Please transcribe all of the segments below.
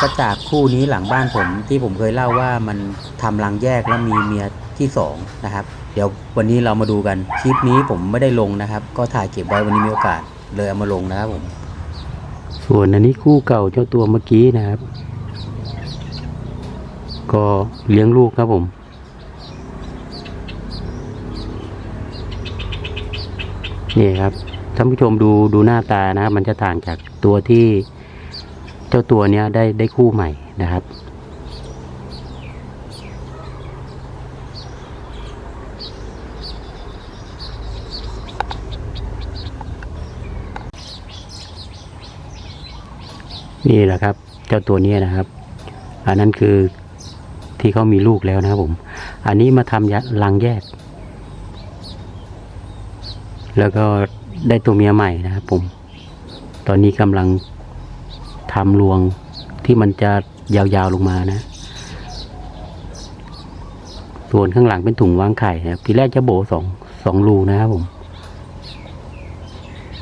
ก็จากคู่นี้หลังบ้านผมที่ผมเคยเล่าว่ามันทำรังแยกแล้วมีเมียที่สองนะครับเดี๋ยววันนี้เรามาดูกันคลิปนี้ผมไม่ได้ลงนะครับ ก็ถ่ายเก็บไว้วันนี้มีโอกาสเลยเอามาลงนะครับผม ส่วนอันนี้คู่เก่าเจ้าตัวเมื่อกี้นะครับ ก็เลี้ยงลูกครับผมนี่ครับท่านผู้ชมดูดูหน้าตานะครับ มันจะต่างจากตัวที่ เจ้าตัวเนี้ยได้ได้คู่ใหม่นะครับ นี่แหละครับ เจ้าตัวนี้นะครับ อันนั้นคือที่เขามีลูกแล้วนะครับผม อันนี้มาทำรังแยก แล้วก็ได้ตัวเมียใหม่นะครับผม ตอนนี้กำลัง ทำรวงที่มันจะยาวๆลงมานะ ส่วนข้างหลังเป็นถุงวางไข่นะครับทีแรกจะโบสองสองรูนะครับผม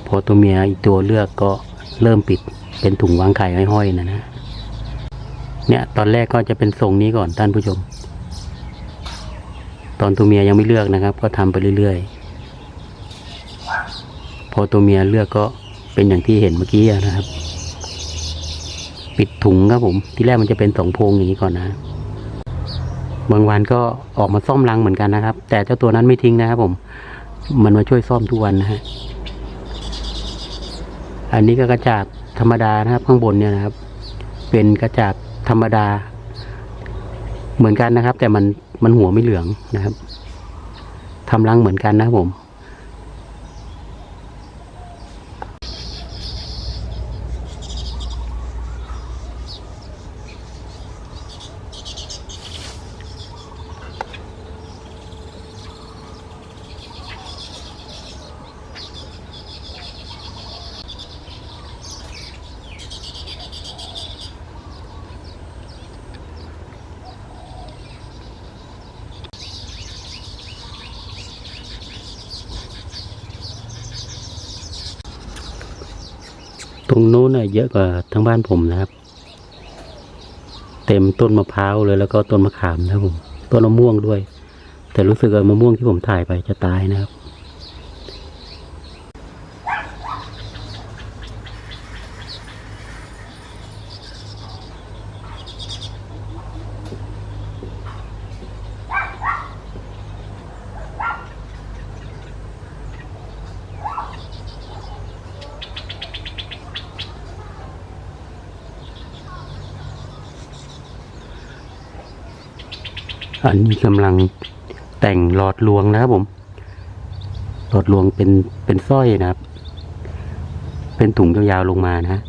พอตัวเมียอีกตัวเลือกก็เริ่มปิดเป็นถุงวางไข่ห้อยๆนะนะ เนี่ย ตอนแรกก็จะเป็นทรงนี้ก่อนท่านผู้ชม ตอนตัวเมียยังไม่เลือกนะครับ ก็ทำไปเรื่อยๆ พอตัวเมียเลือกก็เป็นอย่างที่เห็นเมื่อกี้นะครับ ปิดถุงครับผม ที่แรกมันจะเป็นสองโพรงอย่างนี้ก่อนนะ บางวันก็ออกมาซ่อมรังเหมือนกันนะครับ แต่เจ้าตัวนั้นไม่ทิ้งนะครับผม มันมาช่วยซ่อมทุกวันนะฮะ อันนี้ก็กระจาดธรรมดานะครับ ข้างบนเนี่ยนะครับ เป็นกระจาดธรรมดา เหมือนกันนะครับ แต่มันมันหัวไม่เหลืองนะครับทำรังเหมือนกันนะครับผม ต รงนู้นน่ะเยอะกว่าทั้งบ้านผมนะครับ เต็มต้นมะพร้าวเลยแล้วก็ต้นมะขามนะครับผมต้นมะม่วงด้วย แต่รู้สึกว่ามะม่วงที่ผมถ่ายไปจะตายนะครับ อันนี้กำลังแต่งหลอดลวงนะครับผม หลอดลวงเป็นเป็นสร้อยนะครับ เป็นถุงยาวๆลงมานะ